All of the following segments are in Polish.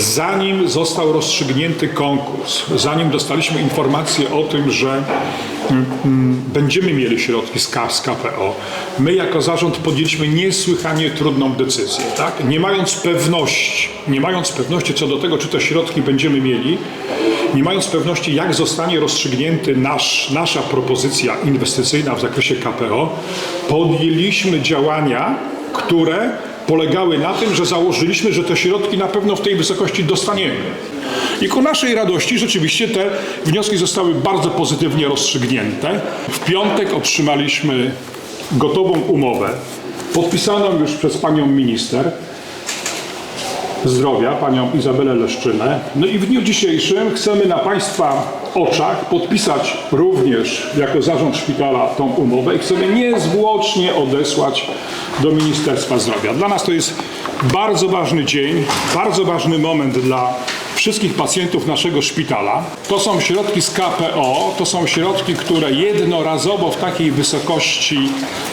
zanim został rozstrzygnięty konkurs, zanim dostaliśmy informację o tym, że mm, będziemy mieli środki z KPO, my jako zarząd podjęliśmy niesłychanie trudną decyzję. Tak? Nie mając pewności, nie mając pewności co do tego, czy te środki będziemy mieli, nie mając pewności, jak zostanie rozstrzygnięty nasz, nasza propozycja inwestycyjna w zakresie KPO, podjęliśmy działania, które polegały na tym, że założyliśmy, że te środki na pewno w tej wysokości dostaniemy. I ku naszej radości rzeczywiście te wnioski zostały bardzo pozytywnie rozstrzygnięte. W piątek otrzymaliśmy gotową umowę, podpisaną już przez panią minister zdrowia, panią Izabelę Leszczynę. No i w dniu dzisiejszym chcemy na Państwa oczach podpisać również jako zarząd szpitala tą umowę i chcemy niezwłocznie odesłać do Ministerstwa Zdrowia. Dla nas to jest bardzo ważny dzień, bardzo ważny moment dla wszystkich pacjentów naszego szpitala. To są środki z KPO, to są środki, które jednorazowo w takiej wysokości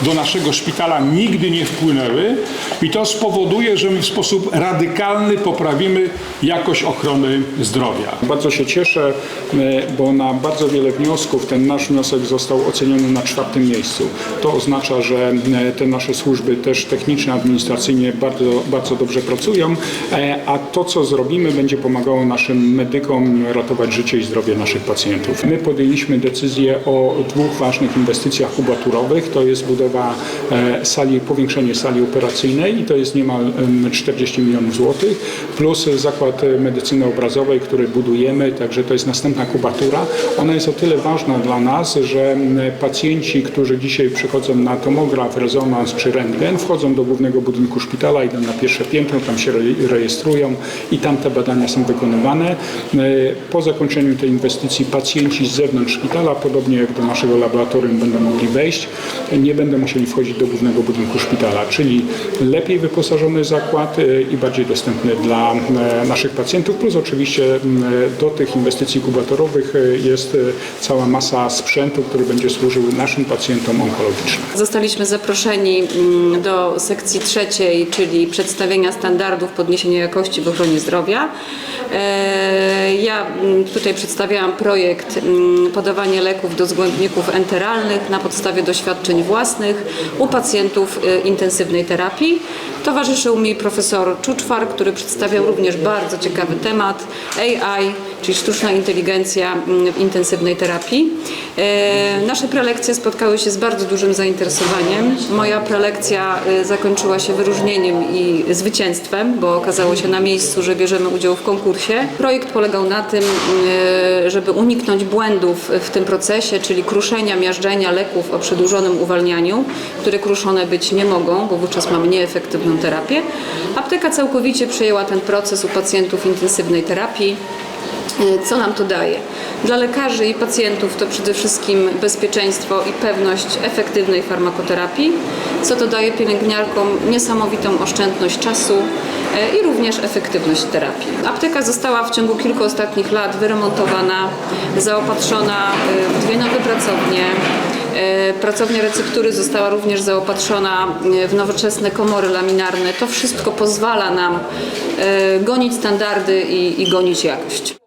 do naszego szpitala nigdy nie wpłynęły i to spowoduje, że my w sposób radykalny poprawimy jakość ochrony zdrowia. Bardzo się cieszę, e, bo na bardzo wiele wniosków ten nasz wniosek został oceniony na czwartym miejscu. To oznacza, że e, te nasze służby też techniczne, administracyjnie bardzo, bardzo dobrze pracują, e, a to co zrobimy będzie pomagało naszym medykom ratować życie i zdrowie naszych pacjentów. My podjęliśmy decyzję o dwóch ważnych inwestycjach kubaturowych. To jest budowa e, sali, powiększenie sali operacyjnej i to jest niemal em, 40 milionów złotych, plus zakład medycyny obrazowej, który budujemy, także to jest następna kubatura. Ona jest o tyle ważna dla nas, że pacjenci, którzy dzisiaj przychodzą na tomograf, rezonans czy rentgen, wchodzą do głównego budynku szpitala, idą na pierwsze piętro, tam się re- rejestrują i tam te badania są wykonywane. E, Po zakończeniu tej inwestycji pacjenci z zewnątrz szpitala, podobnie jak do naszego laboratorium, będą mogli wejść, nie będą musieli wchodzić do głównego budynku szpitala, czyli lepiej wyposażony zakład e, i bardziej dostępny dla e, naszych pacjentów, plus oczywiście do tych inwestycji kubatorowych jest cała masa sprzętu, który będzie służył naszym pacjentom onkologicznym. Zostaliśmy zaproszeni do sekcji trzeciej, czyli przedstawienia standardów podniesienia jakości w ochronie zdrowia. E, Ja mm, tutaj przedstawiałam projekt mm, podawania leków do zgłębników enteralnych na podstawie doświadczeń własnych u pacjentów e, intensywnej terapii. Towarzyszył mi profesor Czuczwar, który przedstawiał również bardzo ciekawy temat AI, czyli sztuczna inteligencja mm, w intensywnej terapii. E, Nasze prelekcje spotkały się z bardzo dużym zainteresowaniem. Moja prelekcja e, zakończyła się wyróżnieniem i zwycięstwem, bo okazało się na miejscu, że bierzemy udział w konkursie. Projekt polegał na tym, e, żeby uniknąć błędów w tym procesie, czyli kruszenia, miażdżenia leków o przedłużonym uwalnianiu, które kruszone być nie mogą, bo wówczas mamy nieefektywną terapię. Apteka całkowicie przejęła ten proces u pacjentów intensywnej terapii. E, Co nam to daje? Dla lekarzy i pacjentów to przede wszystkim bezpieczeństwo i pewność efektywnej farmakoterapii. Co to daje pielęgniarkom? Niesamowitą oszczędność czasu e, i również efektywność terapii. Apteka została w ciągu kilku ostatnich lat wyremontowana, zaopatrzona e, w dwie nowe pracownie. E, Pracownia receptury została również zaopatrzona e, w nowoczesne komory laminarne. To wszystko pozwala nam e, gonić standardy i, i gonić jakość.